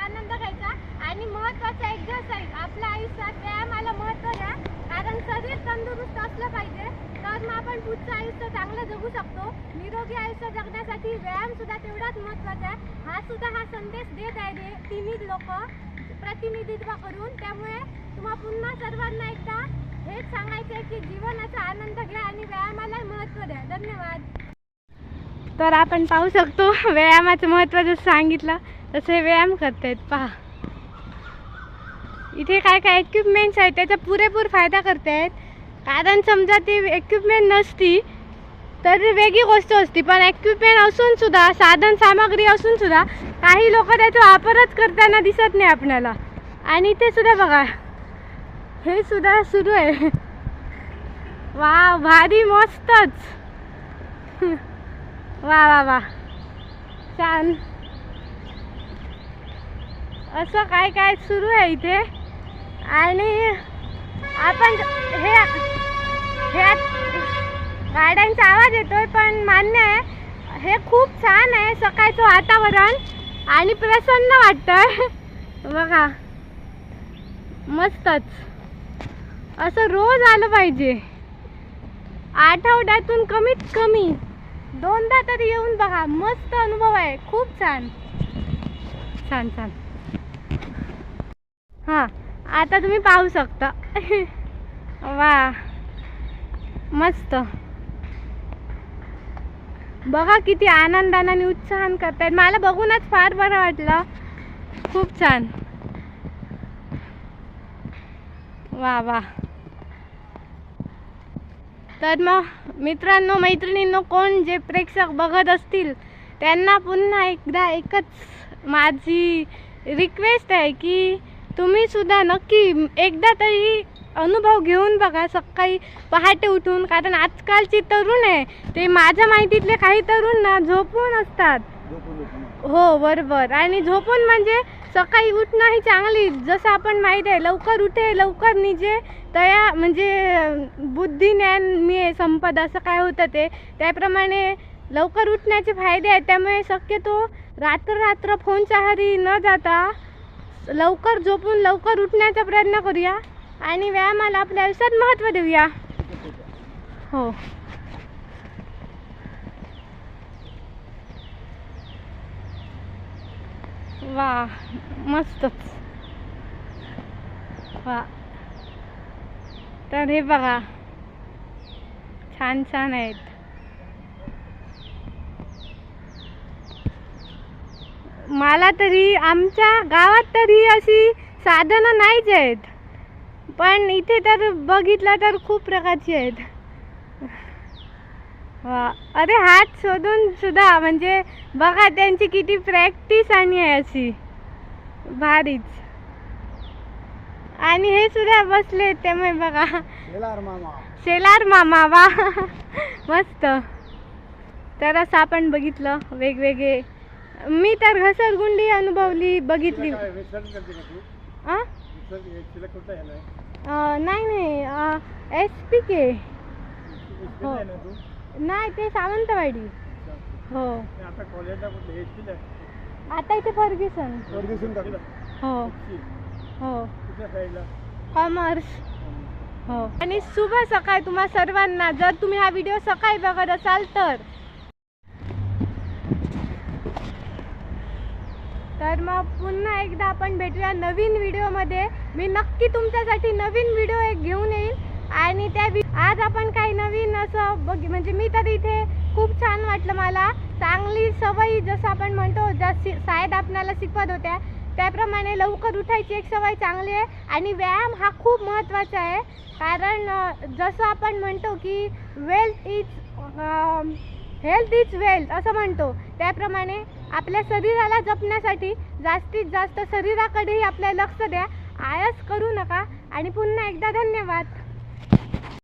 आनंद घ्यायचा आणि महत्वाचं एक्झरसाईज आपल्या आयुष्यात व्यायामाला महत्त्व द्या कारण शरीर तंदुरुस्त असलं पाहिजे. तर मग आपण पुढचं आयुष्य चांगलं जगू शकतो. निरोगी आयुष्य जगण्यासाठी व्यायाम सुद्धा तेवढाच महत्त्वाचा आहे. हा सुद्धा हा संदेश देत आहे ते तिन्ही लोक प्रतिनिधित्व करून. त्यामुळे तुम्हा पुन्हा सर्वांना एकदा हेच सांगायचं आहे की जीवनाचा आनंद घ्या आणि व्यायामाला महत्त्व द्या. धन्यवाद. तर आपण पाहू शकतो व्यायामाचं महत्त्व जसं सांगितलं. तसे व्यायाम करतायत पहा. इथे काय काय इक्विपमेंट्स आहेत त्याचा पुरेपूर फायदा करतायत. कारण समजा ती इक्विपमेंट नसती तर वेगळी गोष्ट असती. पण इक्विपमेंट असून सुद्धा साधन सामग्री असून सुद्धा काही लोक त्याचा वापरच करताना दिसत नाही आपल्याला. आणि इथे सुद्धा बघा हे सुद्धा सुरू आहे. वा भारी मस्तच. वा वा वा छान. असं काय काय सुरू आहे इथे? आणि आपण हे ह्या गाड्यांचा आवाज येतोय पण मान्य आहे हे खूप छान आहे सकाळचं वातावरण आणि प्रसन्न वाटतंय. बघा मस्तच. असं रोज आलं पाहिजे. आठवड्यातून कमीत कमी दोनदा तरी येऊन बघा मस्त अनुभव आहे. खूप छान. छान छान. हां आता तुम्ही पाहू शकता. वा मस्त. बघा किती आनंदानं आणि उत्साहान करतायत. मला बघूनच फार बरं वाटलं. खूप छान. वा वा. तर मग मित्रांनो मैत्रिणींनो कोण जे प्रेक्षक बघत असतील त्यांना पुन्हा एकदा एकच माझी रिक्वेस्ट आहे की तुम्ही सुद्धा नक्की एकदा तरी अनुभव घेऊन बघा सकाळी पहाटे उठून. कारण आजकालची तरुण आहे ते माझ्या माहितीतले काही तरुण ना झोपून असतात. हो बरोबर. आणि झोपून म्हणजे सकाळी उठणं ही चांगली. जसं आपण माहीत आहे लवकर उठे लवकर निजे. तया म्हणजे बुद्धी ज्ञान मिळे संपद असं काय होतं ते. त्याप्रमाणे लवकर उठण्याचे फायदे आहेत. त्यामुळे शक्यतो रात्र रात्र फोनच्या आहारी न जाता लवकर झोपून लवकर उठण्याचा प्रयत्न करूया आणि व्यायामाला आपल्या आयुष्यात महत्त्व देऊया. हो. वा मस्तच. वा. तर हे बघा छान छान आहेत. मला तरी आमच्या गावात तरी अशी साधनं नाहीच आहेत. पण इथे तर बघितलं तर खूप प्रकारची आहेत. वा. अरे हात शोधून सुद्धा म्हणजे बघा त्यांची किती प्रॅक्टिस आणि आहे अशी. भारीच. आणि हे सुद्धा बसले त्यामुळे बघा. शेलार मामा वा. मस्त. तर असं आपण बघितलं वेगवेगळे मी तर घसरगुंडी अनुभवली बघितली. आ? नाही नाही एस पी के. हो. नाही ते? सावंतवाडी. हो. आता इथे फर्ग्युसन. हो. हो. कॉमर्स. हो. आणि शुभ सकाळ तुम्हा सर्वांना. जर तुम्ही हा व्हिडिओ सकाळी बघत असाल तर. तर मग पुन्हा एकदा आपण भेटूया नवीन व्हिडिओमध्ये. मी नक्की तुमच्यासाठी नवीन व्हिडिओ एक घेऊन येईल. आणि त्या वि- आज आपण काही नवीन असं बघ म्हणजे मी तर इथे खूप छान वाटलं मला. चांगली सवयी जसं आपण म्हणतो ज्या शि- शाळेत आपल्याला शिकवत होत्या त्याप्रमाणे लवकर उठायची एक सवय चांगली आहे. आणि व्यायाम हा खूप महत्त्वाचा आहे. कारण जसं आपण म्हणतो की wealth is health is wealth असं म्हणतो. त्याप्रमाणे आपल्या शरीराला जपण्यासाठी जास्तीत जास्त शरीराकडेही आपल्या लक्ष द्या. आळस करू नका. आणि पुन्हा एकदा धन्यवाद.